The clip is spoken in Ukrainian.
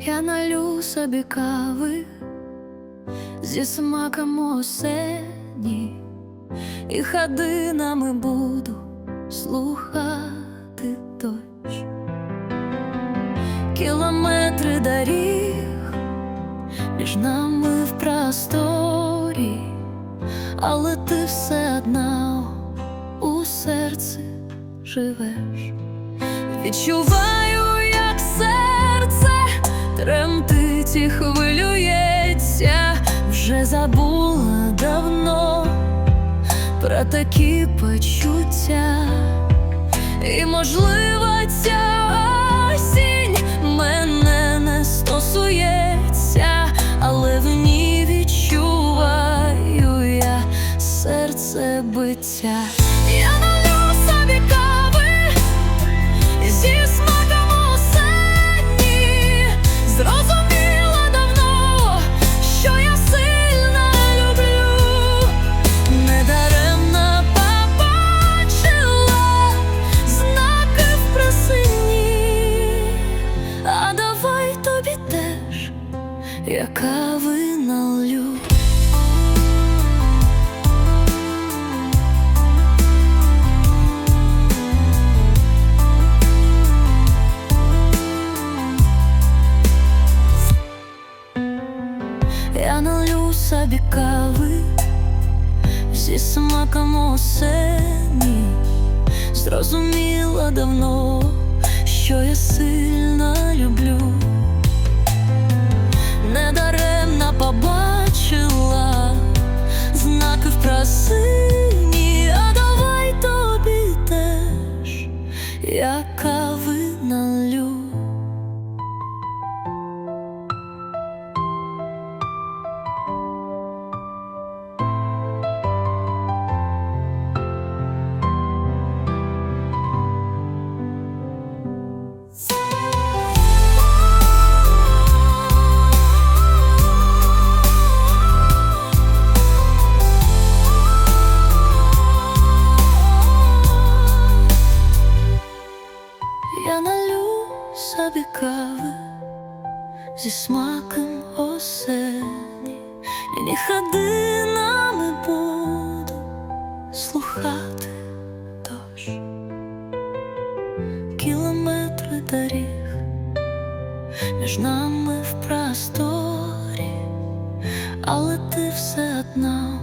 Я налю собі кави зі смаком осені, і ходинами буду слухати дощ. Кілометри доріг між нами в просторі, але ти все одна у серці живеш. Відчуваю, тремтить і хвилюється, вже забула давно про такі почуття, і можливо ця осінь мене не стосується, але в ній відчуваю я серце биття. Я кави налью. Я налю собі кави зі смаком осені, зрозуміла давно, що я сильно я собі кави зі смаком осені, і не ходинами буду слухати дощ, кілометри доріг між нами в просторі, але ти все одна